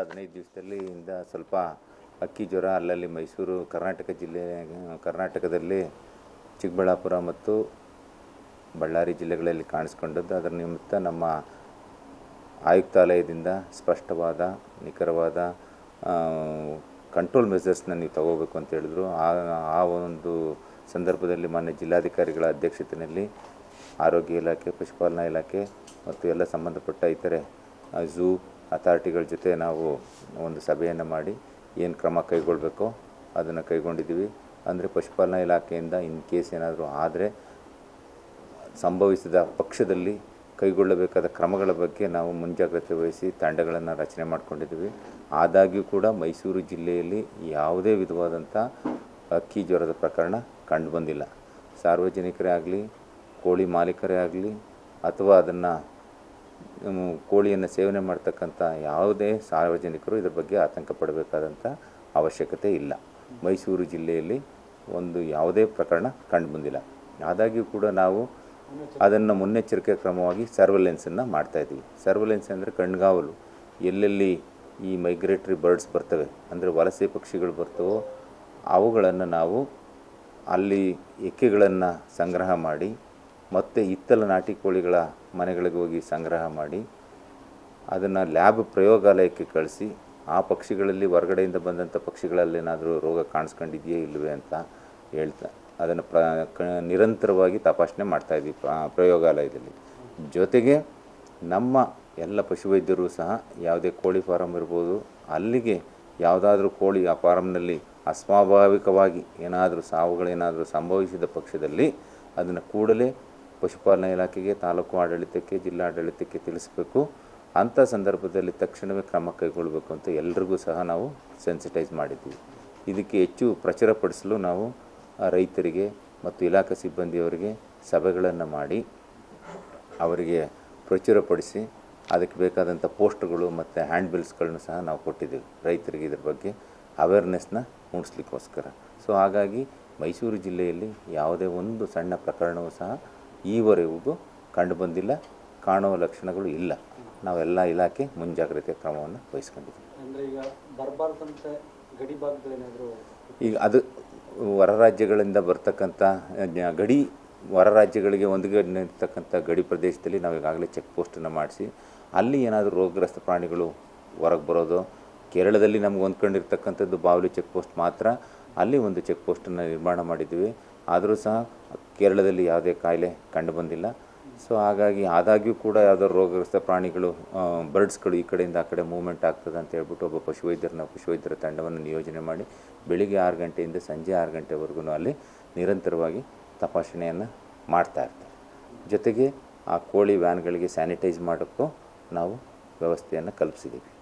ಹದಿನೈದು ದಿವಸದಲ್ಲಿ ಇಂದ ಸ್ವಲ್ಪ ಅಕ್ಕಿ ಜ್ವರ, ಅಲ್ಲಲ್ಲಿ ಮೈಸೂರು, ಕರ್ನಾಟಕ ಜಿಲ್ಲೆ, ಕರ್ನಾಟಕದಲ್ಲಿ ಚಿಕ್ಕಬಳ್ಳಾಪುರ ಮತ್ತು ಬಳ್ಳಾರಿ ಜಿಲ್ಲೆಗಳಲ್ಲಿ ಕಾಣಿಸ್ಕೊಂಡದ್ದು. ಅದರ ನಿಮಿತ್ತ ನಮ್ಮ ಆಯುಕ್ತಾಲಯದಿಂದ ಸ್ಪಷ್ಟವಾದ, ನಿಖರವಾದ ಕಂಟ್ರೋಲ್ ಮೆಸರ್ಸ್ನ ನೀವು ತಗೋಬೇಕು ಅಂತ ಹೇಳಿದ್ರು. ಆ ಆ ಒಂದು ಸಂದರ್ಭದಲ್ಲಿ ಮಾನ್ಯ ಜಿಲ್ಲಾಧಿಕಾರಿಗಳ ಅಧ್ಯಕ್ಷತೆಯಲ್ಲಿ ಆರೋಗ್ಯ ಇಲಾಖೆ, ಪಶುಪಾಲನಾ ಇಲಾಖೆ ಮತ್ತು ಎಲ್ಲ ಸಂಬಂಧಪಟ್ಟ ಇತರೆ ಝೂ ಅಥಾರಿಟಿಗಳ ಜೊತೆ ನಾವು ಒಂದು ಸಭೆಯನ್ನು ಮಾಡಿ ಏನು ಕ್ರಮ ಕೈಗೊಳ್ಳಬೇಕೋ ಅದನ್ನು ಕೈಗೊಂಡಿದ್ದೀವಿ. ಅಂದರೆ ಪಶುಪಾಲನಾ ಇಲಾಖೆಯಿಂದ ಇನ್ ಕೇಸ್ ಏನಾದರೂ ಆದರೆ ಸಂಭವಿಸಿದ ಪಕ್ಷದಲ್ಲಿ ಕೈಗೊಳ್ಳಬೇಕಾದ ಕ್ರಮಗಳ ಬಗ್ಗೆ ನಾವು ಮುಂಜಾಗ್ರತೆ ವಹಿಸಿ ತಂಡಗಳನ್ನು ರಚನೆ ಮಾಡ್ಕೊಂಡಿದ್ದೀವಿ. ಆದಾಗ್ಯೂ ಕೂಡ ಮೈಸೂರು ಜಿಲ್ಲೆಯಲ್ಲಿ ಯಾವುದೇ ವಿಧವಾದಂಥ ಅಕ್ಕಿ ಜ್ವರದ ಪ್ರಕರಣ ಕಂಡುಬಂದಿಲ್ಲ ಸಾರ್ವಜನಿಕರೇ ಆಗಲಿ, ಕೋಳಿ ಮಾಲೀಕರೇ ಆಗಲಿ, ಅಥವಾ ಅದನ್ನು ಕೋಳಿಯನ್ನು ಸೇವನೆ ಮಾಡ್ತಕ್ಕಂಥ ಯಾವುದೇ ಸಾರ್ವಜನಿಕರು ಇದ್ರ ಬಗ್ಗೆ ಆತಂಕ ಪಡಬೇಕಾದಂಥ ಅವಶ್ಯಕತೆ ಇಲ್ಲ. ಮೈಸೂರು ಜಿಲ್ಲೆಯಲ್ಲಿ ಒಂದು ಯಾವುದೇ ಪ್ರಕರಣ ಕಂಡುಬಂದಿಲ್ಲ ಆದಾಗ್ಯೂ ಕೂಡ ನಾವು ಅದನ್ನು ಮುನ್ನೆಚ್ಚರಿಕೆ ಕ್ರಮವಾಗಿ ಸರ್ವೆಲೆನ್ಸನ್ನು ಮಾಡ್ತಾಯಿದ್ದೀವಿ ಸರ್ವೆಲೆನ್ಸ್ ಅಂದರೆ ಕಣ್ಗಾವಲು. ಎಲ್ಲೆಲ್ಲಿ ಈ ಮೈಗ್ರೇಟ್ರಿ ಬರ್ಡ್ಸ್ ಬರ್ತವೆ, ಅಂದರೆ ವಲಸೆ ಪಕ್ಷಿಗಳು ಬರ್ತವೋ ಅವುಗಳನ್ನು ನಾವು ಅಲ್ಲಿ ಎಕ್ಕೆಗಳನ್ನು ಸಂಗ್ರಹ ಮಾಡಿ ಮತ್ತು ಇತ್ತಲ ನಾಟಿ ಕೋಳಿಗಳ ಮನೆಗಳಿಗೆ ಹೋಗಿ ಸಂಗ್ರಹ ಮಾಡಿ, ಅದನ್ನು ಲ್ಯಾಬ್ ಪ್ರಯೋಗಾಲಯಕ್ಕೆ ಕಳಿಸಿ, ಆ ಪಕ್ಷಿಗಳಲ್ಲಿ ಹೊರಗಡೆಯಿಂದ ಬಂದಂಥ ಪಕ್ಷಿಗಳಲ್ಲಿ ಏನಾದರೂ ರೋಗ ಕಾಣಿಸ್ಕೊಂಡಿದೆಯೇ ಇಲ್ಲವೇ ಅಂತ ಹೇಳ್ತಾ, ಅದನ್ನು ಪ್ರ ನಿರಂತರವಾಗಿ ತಪಾಸಣೆ ಮಾಡ್ತಾಯಿದ್ವಿ ಪ್ರಯೋಗಾಲಯದಲ್ಲಿ. ಜೊತೆಗೆ ನಮ್ಮ ಎಲ್ಲ ಪಶುವೈದ್ಯರು ಸಹ ಯಾವುದೇ ಕೋಳಿ ಫಾರಮ್ ಇರ್ಬೋದು, ಅಲ್ಲಿಗೆ ಯಾವುದಾದ್ರೂ ಕೋಳಿ ಆ ಫಾರಮ್ನಲ್ಲಿ ಅಸ್ವಾಭಾವಿಕವಾಗಿ ಏನಾದರೂ ಸಾವುಗಳೇನಾದರೂ ಸಂಭವಿಸಿದ ಪಕ್ಷದಲ್ಲಿ ಅದನ್ನು ಕೂಡಲೇ ಪಶುಪಾಲನಾ ಇಲಾಖೆಗೆ, ತಾಲೂಕು ಆಡಳಿತಕ್ಕೆ, ಜಿಲ್ಲಾ ಆಡಳಿತಕ್ಕೆ ತಿಳಿಸಬೇಕು. ಅಂಥ ಸಂದರ್ಭದಲ್ಲಿ ತಕ್ಷಣವೇ ಕ್ರಮ ಕೈಗೊಳ್ಳಬೇಕು ಅಂತ ಎಲ್ರಿಗೂ ಸಹ ನಾವು ಸೆನ್ಸಿಟೈಸ್ ಮಾಡಿದ್ದೀವಿ ಇದಕ್ಕೆ ಹೆಚ್ಚು ಪ್ರಚುರಪಡಿಸಲು ನಾವು ರೈತರಿಗೆ ಮತ್ತು ಇಲಾಖೆ ಸಿಬ್ಬಂದಿಯವರಿಗೆ ಸಭೆಗಳನ್ನು ಮಾಡಿ, ಅವರಿಗೆ ಪ್ರಚುರಪಡಿಸಿ ಅದಕ್ಕೆ ಬೇಕಾದಂಥ ಪೋಸ್ಟ್ಗಳು ಮತ್ತು ಹ್ಯಾಂಡ್ ಬಿಲ್ಸ್ಗಳನ್ನು ಸಹ ನಾವು ಕೊಟ್ಟಿದ್ದೀವಿ ರೈತರಿಗೆ ಇದ್ರ ಬಗ್ಗೆ ಅವೇರ್ನೆಸ್ನ ಮೂಡಿಸ್ಲಿಕ್ಕೋಸ್ಕರ. ಸೊ, ಹಾಗಾಗಿ ಮೈಸೂರು ಜಿಲ್ಲೆಯಲ್ಲಿ ಯಾವುದೇ ಒಂದು ಸಣ್ಣ ಪ್ರಕರಣವೂ ಸಹ ಈವರೆಗೂ ಕಂಡುಬಂದಿಲ್ಲ ಕಾಣುವ ಲಕ್ಷಣಗಳು ಇಲ್ಲ. ನಾವೆಲ್ಲ ಇಲಾಖೆ ಮುಂಜಾಗ್ರತೆ ಕ್ರಮವನ್ನು ವಹಿಸ್ಕೊಂಡಿದ್ದೀವಿ. ಈಗ ಅದು ಹೊರ ರಾಜ್ಯಗಳಿಂದ ಬರ್ತಕ್ಕಂಥ ಗಡಿ ಹೊರ ರಾಜ್ಯಗಳಿಗೆ ಹೊಂದಿಕೊಂಡಿರ್ತಕ್ಕಂಥ ಗಡಿ ಪ್ರದೇಶದಲ್ಲಿ ನಾವು ಈಗಾಗಲೇ ಚೆಕ್ ಪೋಸ್ಟನ್ನು ಮಾಡಿಸಿ ಅಲ್ಲಿ ಏನಾದರೂ ರೋಗಗ್ರಸ್ತ ಪ್ರಾಣಿಗಳು ಹೊರಗೆ ಬರೋದು ಕೇರಳದಲ್ಲಿ ನಮ್ಗೆ ಹೊಂದ್ಕೊಂಡಿರ್ತಕ್ಕಂಥದ್ದು ಬಾವಲಿ ಚೆಕ್ ಪೋಸ್ಟ್ ಮಾತ್ರ ಅಲ್ಲಿ ಒಂದು ಚೆಕ್ ಪೋಸ್ಟನ್ನು ನಿರ್ಮಾಣ ಮಾಡಿದ್ದೀವಿ. ಆದರೂ ಸಹ ಕೇರಳದಲ್ಲಿ ಯಾವುದೇ ಕಾಯಿಲೆ ಕಂಡುಬಂದಿಲ್ಲ. ಸೊ, ಹಾಗಾಗಿ ಆದಾಗ್ಯೂ ಕೂಡ ಯಾವುದೋ ರೋಗಗ್ರಸ್ತ ಪ್ರಾಣಿಗಳು ಬರ್ಡ್ಸ್ಗಳು ಈ ಕಡೆಯಿಂದ ಆ ಕಡೆ ಮೂವ್ಮೆಂಟ್ ಆಗ್ತದೆ ಅಂತ ಹೇಳ್ಬಿಟ್ಟು ಒಬ್ಬ ಪಶುವೈದ್ಯರನ್ನ, ಪಶುವೈದ್ಯರ ತಂಡವನ್ನು ನಿಯೋಜನೆ ಮಾಡಿ ಬೆಳಿಗ್ಗೆ ಆರು ಗಂಟೆಯಿಂದ ಸಂಜೆ ಆರು ಗಂಟೆವರೆಗೂ ಅಲ್ಲಿ ನಿರಂತರವಾಗಿ ತಪಾಸಣೆಯನ್ನು ಮಾಡ್ತಾ ಇರ್ತಾರೆ. ಜೊತೆಗೆ ಆ ಕೋಳಿ ವ್ಯಾನ್ಗಳಿಗೆ ಸ್ಯಾನಿಟೈಸ್ ಮಾಡೋಕ್ಕೂ ನಾವು ವ್ಯವಸ್ಥೆಯನ್ನು ಕಲ್ಪಿಸಿದ್ದೀವಿ.